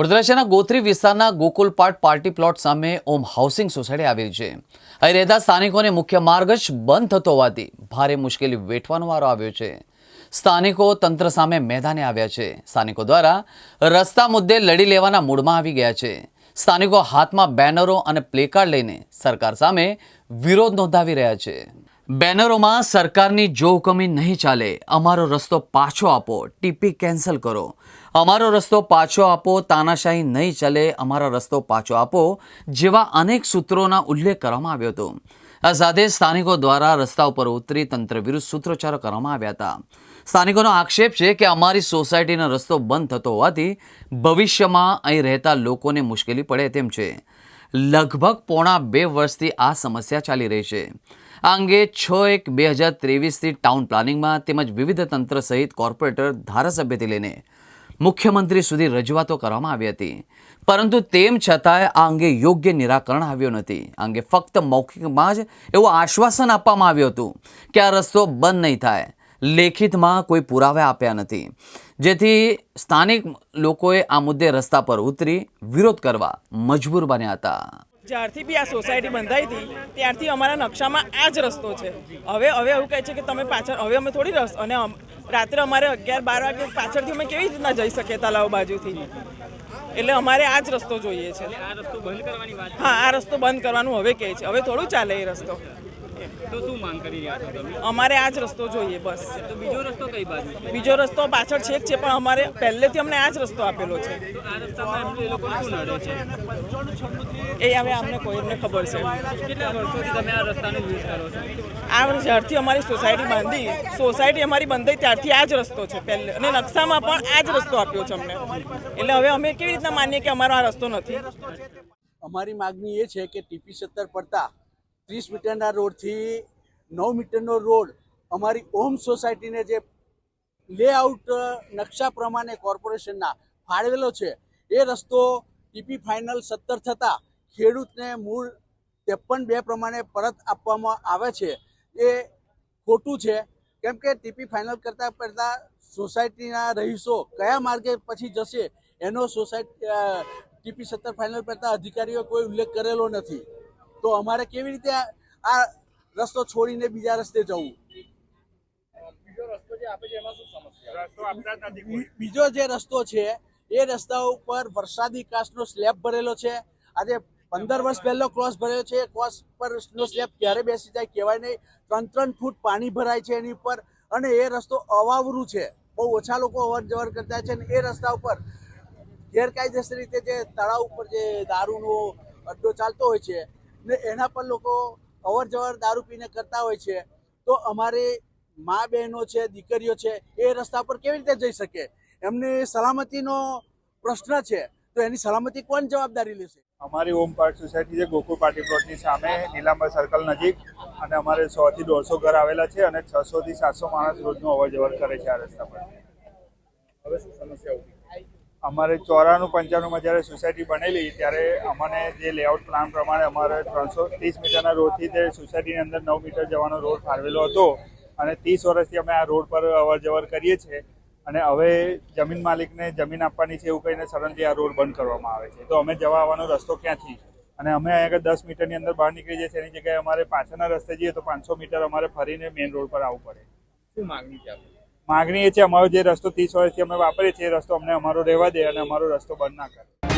વડોદરા ગોત્રી વિસ્તારના ગોકુલપાટ party plot સામે ઓમ housing society આવેલી છે. અહીં રહેતા સ્થાનિકોને મુખ્ય માર્ગ જ બંધ થતો હોવાથી ભારે મુશ્કેલી વેઠવાનો વારો આવ્યો છે. સ્થાનિકો તંત્ર સામે મેદાને આવ્યા છે. સ્થાનિકો દ્વારા રસ્તા મુદ્દે લડી લેવાના મૂડમાં આવી ગયા છે. સ્થાનિકો હાથમાં બેનરો અને પ્લેકાર્ડ લઈને સરકાર સામે વિરોધ નોંધાવી રહ્યા છે. બેનરોમાં સરકારની જો નહીં ચાલે. અમારો રસ્તો પાછો આપો. ટીપી કેન્સલ કરો. અમારો રસ્તો પાછો આપો, તાનાશાહી નહીં ચાલે, અમારો રસ્તો પાછો આપો, જેવા અનેક સૂત્રોના ઉલ્લેખ કરવામાં આવ્યો હતો. આ સાથે સ્થાનિકો દ્વારા રસ્તા ઉપર ઉતરી તંત્ર વિરુદ્ધ સૂત્રોચ્ચારો કરવામાં આવ્યા હતા. સ્થાનિકોનો આક્ષેપ છે કે અમારી સોસાયટીનો રસ્તો બંધ થતો હોવાથી ભવિષ્યમાં અહીં રહેતા લોકોને મુશ્કેલી પડે તેમ છે. લગભગ પોણા બે વર્ષથી આ સમસ્યા ચાલી રહી છે. આ અંગે છ એક બે હજાર ત્રેવીસથી ટાઉન પ્લાનિંગમાં તેમજ વિવિધ તંત્ર સહિત કોર્પોરેટર ધારાસભ્યથી લઈને મુખ્યમંત્રી સુધી રજૂઆતો કરવામાં આવી હતી. પરંતુ તેમ છતાંય આ અંગે યોગ્ય નિરાકરણ આવ્યું નથી. આ અંગે ફક્ત મૌખિકમાં જ એવું આશ્વાસન આપવામાં આવ્યું હતું કે આ રસ્તો બંધ નહીં થાય. લેખિતમાં કોઈ પુરાવા આપ્યા નથી. જેથી સ્થાનિક લોકોએ આ મુદ્દે રસ્તા પર ઉતરી વિરોધ કરવા મજબૂર બન્યા હતા. જ્યારથી બી આ સોસાયટી બંધાઈ હતી ત્યારથી અમારા નકશામાં આ જ રસ્તો છે. હવે હવે એવું કહે છે કે તમે પાછળ હવે અમે થોડી રસ અને રાત્રે અમારે અગિયાર બાર વાગે પાછળથી અમે કેવી રીતના જઈ શકીએ તલાવ બાજુથી? એટલે અમારે આ જ રસ્તો જોઈએ છે? હા આ રસ્તો બંધ કરવાનું હવે કહે છે. હવે થોડું ચાલે એ રસ્તો. તો શું માંગ કરી રહ્યા છો તમે? અમારે આ જ રસ્તો જોઈએ બસ. તો બીજો રસ્તો કઈ બાજુ છે? બીજો રસ્તો પાછળ છેક છે પણ અમારે પહેલેથી અમને આ જ રસ્તો આપેલો છે. તો આ રસ્તામાં એમનું એ લોકોને શું નડે છે? એ હવે અમને કોઈને ખબર છે. કેટલા વર્ષોથી તમે આ રસ્તાનો યુઝ કરો છો? આ જ્યારથી અમારી સોસાયટી બાંધી સોસાયટી અમારી બંધાઈ ત્યારથી આ જ રસ્તો છે. પહેલે અને નકશામાં પણ આ જ રસ્તો આપ્યો છે અમને. એટલે હવે અમે કેવી રીતના માનીએ કે અમારો આ રસ્તો નથી? અમારી માગણી એ છે કે ટીપી સત્તર પડતા ત્રીસ મીટરના રોડથી નવ મીટરનો રોડ અમારી ઓમ સોસાયટીને જે લેઆઉટ નકશા પ્રમાણે કોર્પોરેશનના ફાળવેલો છે, એ રસ્તો ટીપી ફાઇનલ સત્તર થતાં ખેડૂતને મૂળ ત્રેપન બે પ્રમાણે પરત આપવામાં આવે છે. એ ખોટું છે. કેમ કે ટીપી ફાઇનલ કરતાં પહેલાં સોસાયટીના રહીશો કયા માર્ગે પછી જશે એનો સોસાયટી ટીપી સત્તર ફાઇનલ કરતાં અધિકારીઓ કોઈ ઉલ્લેખ કરેલો નથી. તો અમારે કેવી રીતે આ- રસ્તો છોડીને બીજા રસ્તે જવું? બીજો જે રસ્તો છે. એ રસ્તા ઉપર વરસાદી કાચનો સ્લેબ ભરેલો છે. આજે પંદર વર્ષ પહેલો ક્રોસ ભરેલો છે. ક્રોસ પર નો સ્લેબ ક્યારે બેસી જાય કહેવાય નહીં. ત્રણ ત્રણ ફૂટ પાણી ભરાય છે એની ઉપર અને એ રસ્તો અવાવરું છે. બહુ ઓછા લોકો અવર જવર કરતા છે અને એ રસ્તા ઉપર ગેરકાયદેસર રીતે જે તળાવ ઉપર જે દારૂનો અડ્ડો ચાલતો હોય છે ને એના પર લોકો અવર જવર દારૂ પીને કરતા હોય છે. તો અમારે મા બહેનો છે, દીકરીઓ છે, એ રસ્તા પર કેવી રીતે જઈ શકે? એમની સલામતીનો પ્રશ્ન છે, તો એની સલામતી કોણ જવાબદારી લેશે? અમારી ઓમ પાર્ક સોસાયટી છે ગોકુળ પાર્ટી પ્લોટની સામે નીલાંબર સર્કલ નજીક અને અમારે સો થી દોઢસો ઘર આવેલા છે અને છસો થી સાતસો માણસ રોજનું અવર જવર કરે છે આ રસ્તા પર. હવે શું સમસ્યા અમારે ચોરાણું પંચાણુંમાં જ્યારે સોસાયટી બનેલી, ત્યારે અમને જે લેઆઉટ પ્લાન પ્રમાણે અમારે ત્રણસો ત્રીસ મીટરના રોડથી તે સોસાયટીની અંદર નવ મીટર જવાનો રોડ ફાળવેલો હતો. અને ત્રીસ વર્ષથી અમે આ રોડ પર અવર કરીએ છીએ. અને હવે જમીન માલિકને જમીન આપવાની છે એવું કહીને સડનલી આ રોડ બંધ કરવામાં આવે છે. તો અમે જવા આવવાનો રસ્તો ક્યાંથી? અને અમે અહીંયા આગળ દસ મીટરની અંદર બહાર નીકળી જઈએ છીએ. એની જગ્યાએ અમારે પાછળના રસ્તે જઈએ તો પાંચસો મીટર અમારે ફરીને મેઇન રોડ પર આવવું પડે. શું માગણી છે આપની? માગણી એ છે અમારો જે રસ્તો ત્રીસ વર્ષથી અમે વાપરીએ છીએ, એ રસ્તો અમને અમારો રહેવા દે અને અમારો રસ્તો બંધ ના કરે.